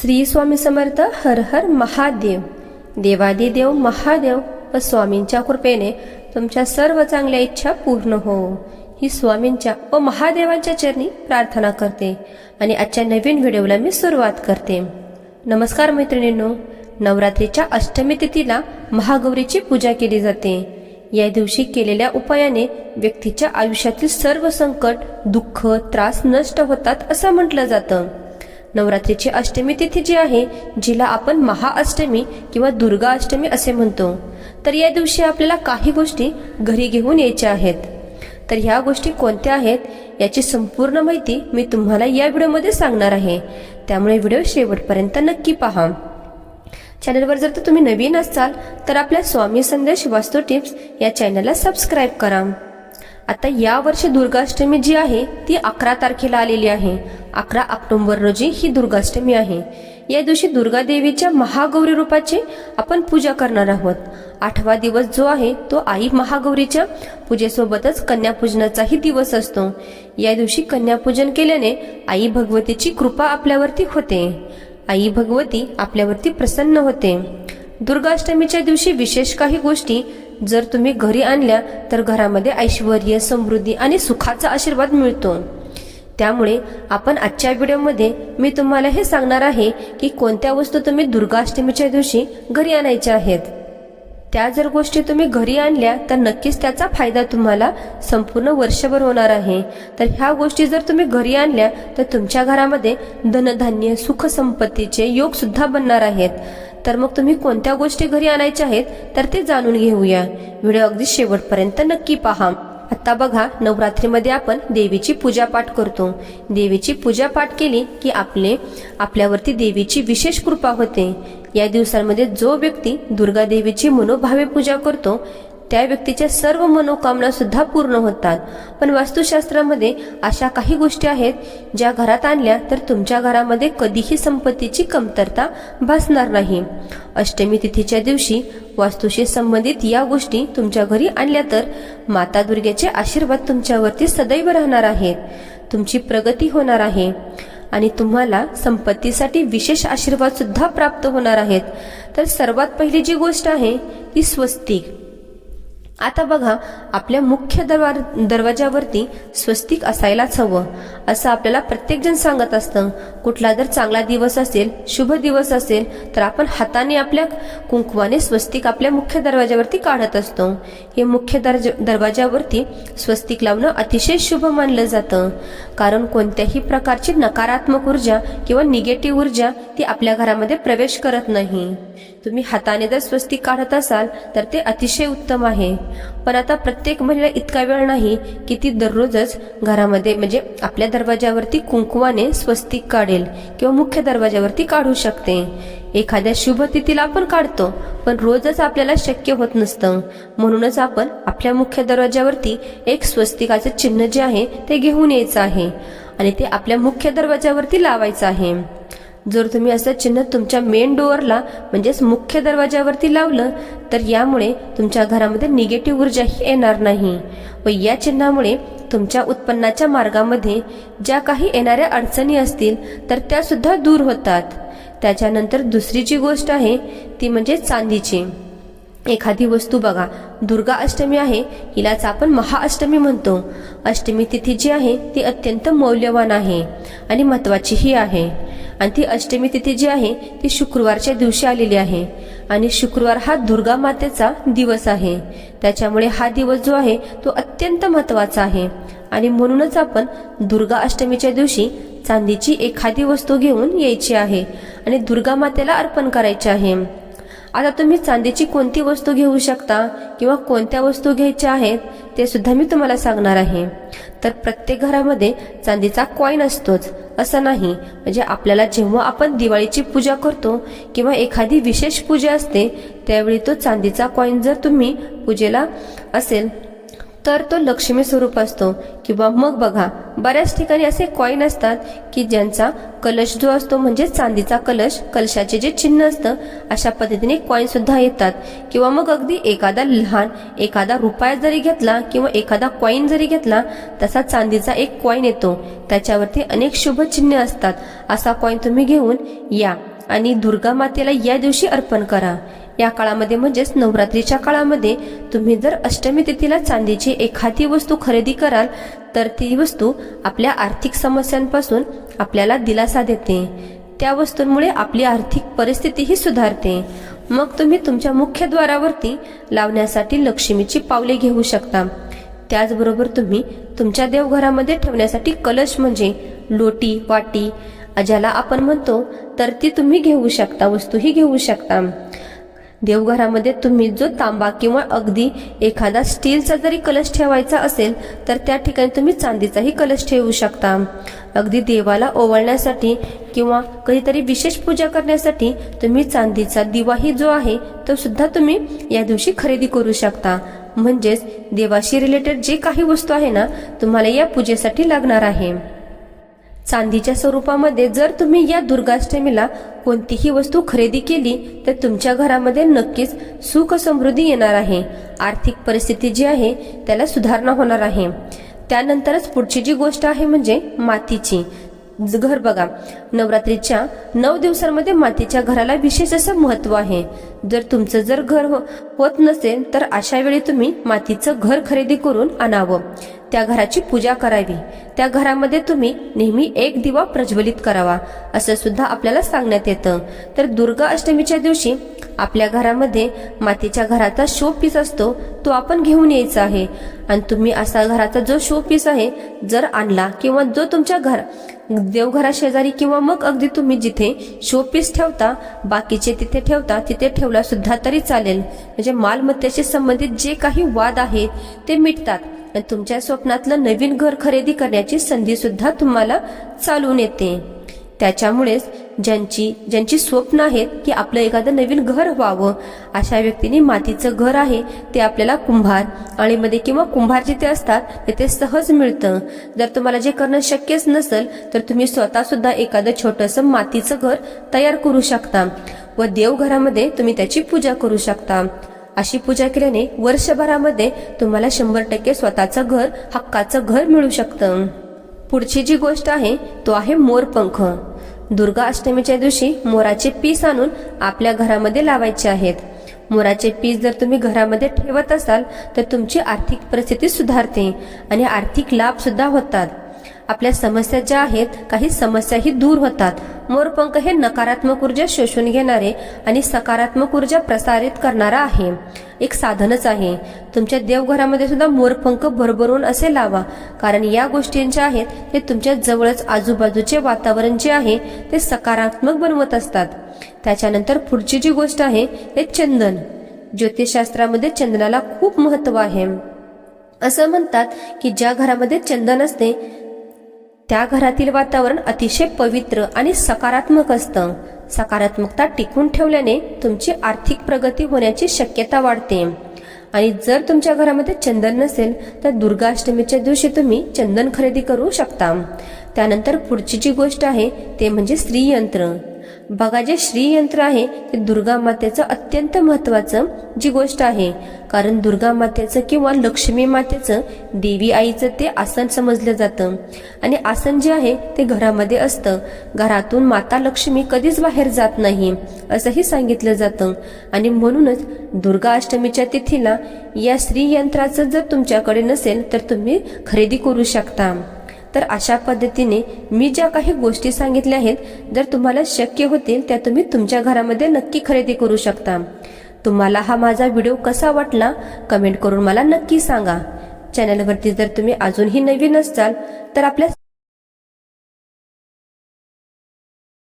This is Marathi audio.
श्री स्वामी समर्थ हर हर महादेव. देवादिदेव महादेव व स्वामींच्या कृपेने तुमच्या सर्व चांगल्या इच्छा पूर्ण हो. ही स्वामींच्या व महादेवांच्या चरणी प्रार्थना करते आणि आजच्या नवीन व्हिडिओला मी सुरुवात करते. नमस्कार मैत्रिणींनो नवरात्रीच्या अष्टमी तिथीला महागौरीची पूजा केली जाते. या दिवशी केलेल्या उपायाने व्यक्तीच्या आयुष्यातील सर्व संकट दुःख त्रास नष्ट होतात असं म्हटलं जातं. नवरात्रीची अष्टमी तिथी जी आहे जिला आपण महाअष्टमी किंवा दुर्गा अष्टमी असे म्हणतो. तर या दिवशी आपल्याला काही गोष्टी घरी घेऊन यायच्या आहेत. तर ह्या गोष्टी कोणत्या आहेत याची संपूर्ण माहिती मी तुम्हाला या व्हिडिओमध्ये सांगणार आहे. त्यामुळे व्हिडिओ शेवटपर्यंत नक्की पहा. चॅनलवर जर तर तुम्ही नवीन असाल तर आपल्या स्वामी संदेश वास्तू टिप्स या चॅनलला सबस्क्राईब करा. आता या वर्षी दुर्गाष्टमी जी आहे ती अकरा तारखेला आलेली आहे. अकरा ऑक्टोंबर रोजी ही दुर्गाष्टमी आहे. या दिवशी दुर्गा देवीच्या महागौरी रूपाची आपण पूजा करणार आहोत. आठवा दिवस जो आहे तो आई महागौरीच्या पूजेसोबतच कन्यापूजनाचाही दिवस असतो. या दिवशी कन्यापूजन केल्याने आई भगवतीची कृपा आपल्यावरती होते. आई भगवती आपल्यावरती प्रसन्न होते. दुर्गाष्टमीच्या दिवशी विशेष काही गोष्टी जर तुम्ही घरी आणल्या तर घरामध्ये ऐश्वर समृद्धी आणि सुखाचा आशीर्वाद मिळतो. त्यामुळे आपण आजच्या व्हिडिओमध्ये मी तुम्हाला हे सांगणार आहे की कोणत्या वस्तू तुम्ही दुर्गाष्टमीच्या दिवशी घरी आणायच्या आहेत. त्या जर गोष्टी तुम्ही घरी आणल्या तर नक्कीच त्याचा फायदा तुम्हाला संपूर्ण वर्षभर होणार आहे. तर ह्या गोष्टी जर तुम्ही घरी आणल्या तर तुमच्या घरामध्ये धनधान्य सुखसंपत्तीचे योगसुद्धा योग सुद्धा बनणार आहेत. तर मग तुम्ही कोणत्या गोष्टी घरी आणायच्या आहेत तर ते जाणून घेऊया. व्हिडिओ अगदी शेवटपर्यंत नक्की पहा. आता बघा नवरात्रीमध्ये आपण देवीची पूजा पाठ करतो. देवीची पूजा पाठ केली की आपले आपल्यावरती देवीची विशेष कृपा होते. या दिवसांमध्ये जो व्यक्ती दुर्गा देवीची मनोभावे पूजा करतो त्या व्यक्तीच्या सर्व मनोकामना सुद्धा पूर्ण होतात. पण वास्तुशास्त्रामध्ये अशा काही गोष्टी आहेत ज्या घरात आणल्या तर तुमच्या घरामध्ये कधीही संपत्तीची कमतरता भासणार नाही. अष्टमी तिथीच्या दिवशी वास्तूशी संबंधित या गोष्टी तुमच्या घरी आणल्या तर माता दुर्गेचे आशीर्वाद तुमच्यावरती सदैव राहणार आहेत. तुमची प्रगती होणार आहे. आणि तुम्हाला संपत्तीसाठी विशेष आशीर्वाद सुद्धा प्राप्त होणार आहेत. तर सर्वात पहिली जी गोष्ट आहे ती स्वस्तिक. आता बघा आपल्या मुख्य दरवार दरवाजावरती स्वस्तिक असायलाच हवं असं आपल्याला प्रत्येकजण सांगत असतं. कुठला जर चांगला दिवस असेल शुभ दिवस असेल तर आपण हाताने आपल्या कुंकवाने स्वस्तिक आपल्या मुख्य दरवाजावरती काढत असतो. हे मुख्य दर्ज दरवाजावरती स्वस्तिक लावणं अतिशय शुभ मानलं जातं. कारण कोणत्याही प्रकारची नकारात्मक ऊर्जा किंवा निगेटिव्ह ऊर्जा ती आपल्या घरामध्ये प्रवेश करत नाही. तुम्ही हाताने जर स्वस्तिक काढत असाल तर ते अतिशय उत्तम आहे. पण आता प्रत्येक महिला इतका वेळ नाही की ती दररोजच घरामध्ये म्हणजे आपल्या दरवाजावरती कुंकुवाने स्वस्तिक काढेल किंवा मुख्य दरवाजावरती काढू शकते. एखाद्या शुभ तिथीला आपण काढतो पण रोजच आपल्याला शक्य होत नसतं. म्हणूनच आपण आपल्या मुख्य दरवाजावरती एक स्वस्तिकाचं चिन्ह जे आहे ते घेऊन यायचं आहे आणि ते आपल्या मुख्य दरवाजावरती लावायचं आहे. जर तुम्ही असं चिन्ह तुमच्या मेन डोअरला म्हणजेच मुख्य दरवाजावरती लावलं तर यामुळे तुमच्या घरामध्ये निगेटिव्ह ऊर्जाही येणार नाही. व या चिन्हामुळे तुमच्या उत्पन्नाच्या मार्गामध्ये ज्या काही येणाऱ्या अडचणी असतील तर त्यासुद्धा दूर होतात. त्याच्यानंतर दुसरी जी गोष्ट आहे ती म्हणजे चांदीची. एखादी वस्तू बघा. दुर्गा अष्टमी आहे हिलाच आपण महाअष्टमी म्हणतो. अष्टमी तिथी जी आहे ती अत्यंत मौल्यवान आहे आणि महत्वाचीही आहे. आणि ती अष्टमी तिथी जी आहे ती शुक्रवारच्या दिवशी आलेली आहे. आणि शुक्रवार हा दुर्गा मातेचा दिवस आहे. त्याच्यामुळे हा दिवस जो आहे तो अत्यंत महत्त्वाचा आहे. आणि म्हणूनच आपण दुर्गा अष्टमीच्या दिवशी चांदीची एखादी वस्तू घेऊन यायची आहे आणि दुर्गा मातेला अर्पण करायचे आहे. आता तुम्ही चांदीची कोणती वस्तू घेऊ शकता किंवा कोणत्या वस्तू घ्यायच्या आहेत ते सुद्धा मी तुम्हाला सांगणार आहे. तर प्रत्येक घरामध्ये चांदीचा कॉईन असतोच असं नाही. म्हणजे आपल्याला जेव्हा आपण दिवाळीची पूजा करतो किंवा एखादी विशेष पूजा असते त्यावेळी तो चांदीचा कॉईन जर तुम्ही पूजेला असेल तर तो लक्ष्मी स्वरूप असतो. किंवा मग बघा बऱ्याच ठिकाणी असे कॉईन असतात की ज्यांचा कलश जो असतो म्हणजे चांदीचा कलश कलशाचे जे चिन्ह असतं अशा पद्धतीने कॉईन सुद्धा येतात. किंवा मग अगदी एखादा लहान एखादा रुपया जरी घेतला किंवा एखादा कॉईन जरी घेतला तसा चांदीचा एक कॉईन येतो. त्याच्यावरती अनेक शुभ चिन्ह असतात. असा कॉईन तुम्ही घेऊन या आणि दुर्गा मातेला या दिवशी अर्पण करा. या काळामध्ये म्हणजेच नवरात्रीच्या काळामध्ये तुम्ही जर अष्टमी तिथीला चांदीची एखादी वस्तू खरेदी कराल तर ती वस्तू आपल्या आर्थिक समस्यांपासून आपल्याला दिलासा देते. त्या वस्तूंमुळे आपली आर्थिक परिस्थितीही सुधारते. मग तुम्ही तुमच्या मुख्य द्वारावरती लावण्यासाठी लक्ष्मीची पावले घेऊ शकता. त्याचबरोबर तुम्ही तुमच्या देवघरामध्ये ठेवण्यासाठी कलश म्हणजे लोटी वाटी ज्याला आपण म्हणतो तर ती तुम्ही घेऊ शकता वस्तूही घेऊ शकता. देवघरामध्ये तुम्ही जो तांबा किंवा अगदी एखादा स्टीलचा जरी कलश ठेवायचा असेल तर त्या ठिकाणी तुम्ही चांदीचाही कलश ठेवू शकता. अगदी देवाला ओवाळण्यासाठी किंवा कधीतरी विशेष पूजा करण्यासाठी तुम्ही चांदीचा दिवाही जो आहे तो सुद्धा तुम्ही या दिवशी खरेदी करू शकता. म्हणजेच देवाशी रिलेटेड जे काही वस्तू आहे ना तुम्हाला या पूजेसाठी लागणार आहे. चांदीच्या स्वरूपामध्ये जर तुम्ही या दुर्गाष्टमीला कोणतीही वस्तू खरेदी केली तर तुमच्या घरामध्ये नक्कीच सुख समृद्धी येणार आहे. आर्थिक परिस्थिती जी आहे त्याला सुधारणा होणार आहे. त्यानंतरच पुढची जी गोष्ट आहे म्हणजे मातीची. घर बघा. नवरात्रीच्या नऊ दिवसांमध्ये मातीच्या घराला विशेष असं महत्त्व आहे. जर तुमचं जर घर हो- होत नसेल तर अशा वेळी तुम्ही मातीचं घर खरेदी करून आणावं. त्या घराची पूजा करावी. त्या घरामध्ये तुम्ही नेहमी एक दिवा प्रज्वलित करावा असं सुद्धा आपल्याला सांगण्यात येतं. तर दुर्गा अष्टमीच्या दिवशी आपल्या घरामध्ये मातीच्या घराचा शो पीस असतो तो आपण घेऊन यायचा आहे. आणि तुम्ही असा घराचा जो शो पीस आहे जर आणला किंवा जो तुमच्या घर देवघरा शेजारी किंवा मग अगदी तुम्ही जिथे शो पीस ठेवता बाकीचे तिथे ठेवता तिथे ठेव ठेवला सुद्धा तरी चालेल. म्हणजे मालमत्तेशी संबंधित जे काही वाद आहेत ते मिटतात. आणि तुमच्या स्वप्नातलं नवीन घर खरेदी करण्याची संधी सुद्धा तुम्हाला चालून येते. त्याच्यामुळेच ज्यांची ज्यांची स्वप्न आहेत की आपलं एखादं नवीन घर व्हावं अशा व्यक्तीने मातीचं घर आहे ते आपल्याला कुंभार आळीमध्ये किंवा कुंभार जिथे असतात तिथे सहज मिळतं. जर तुम्हाला जे करणं शक्यच नसेल तर तुम्ही स्वतःसुद्धा एखादं छोटंसं मातीचं घर तयार करू शकता. व देवघरामध्ये तुम्ही त्याची पूजा करू शकता. अशी पूजा केल्याने वर्षभरामध्ये तुम्हाला शंभर टक्के स्वतःचं घर हक्काचं घर मिळू शकतं. पुढची जी गोष्ट आहे तो आहे मोरपंख. दुर्गा अष्टमीच्या दिवशी मोराचे पीस आणून आपल्या घरामध्ये लावायचे आहेत. मोराचे पीस जर तुम्ही घरामध्ये ठेवत असाल तर तुमची आर्थिक परिस्थिती सुधारते आणि आर्थिक लाभ सुद्धा होतात. आपल्या समस्या ज्या आहेत काही समस्याही दूर होतात. मोरपंख हे नकारात्मक ऊर्जा शोषून घेणारे आणि सकारात्मक ऊर्जा प्रसारित करणारा आहे. एक साधनच आहे. तुमच्या देवघरामध्ये सुद्धा मोरपंख भरभरून असे लावा. कारण या गोष्टींच्या आहेत ते तुमच्या जवळच आजूबाजूचे वातावरण जे आहे ते सकारात्मक बनवत असतात. त्याच्यानंतर पुढची जी गोष्ट आहे ते चंदन. ज्योतिषशास्त्रामध्ये चंदनाला खूप महत्त्व आहे. असं म्हणतात की ज्या घरामध्ये चंदन असते त्या घरातील वातावरण अतिशय पवित्र आणि सकारात्मक असतं. सकारात्मकता टिकून ठेवल्याने तुमची आर्थिक प्रगती होण्याची शक्यता वाढते. आणि जर तुमच्या घरामध्ये चंदन नसेल तर दुर्गाष्टमीच्या दिवशी तुम्ही चंदन खरेदी करू शकता. त्यानंतर पुढची जी गोष्ट आहे ते म्हणजे स्त्रीयंत्र. बघा जे श्रीयंत्र आहे ते दुर्गा मातेचं अत्यंत महत्वाचं जी गोष्ट आहे. कारण दुर्गा मातेचं किंवा लक्ष्मी मातेचं देवी आईचं ते आसन समजलं जातं. आणि आसन जे आहे ते घरामध्ये असतं. घरातून माता लक्ष्मी कधीच बाहेर जात नाही असंही सांगितलं जातं. आणि म्हणूनच दुर्गा अष्टमीच्या तिथीला या श्रीयंत्राचं जर तुमच्याकडे नसेल तर तुम्ही खरेदी करू शकता. तर अशा पद्धतीने मी ज्या काही गोष्टी सांगितल्या आहेत जर तुम्हाला शक्य होतील त्या तुम्ही तुमच्या घरामध्ये नक्की खरेदी करू शकता. तुम्हाला हा माझा व्हिडिओ कसा वाटला कमेंट करून मला नक्की सांगा. चॅनलवरती जर तुम्ही अजूनही नवीन असाल तर आपल्या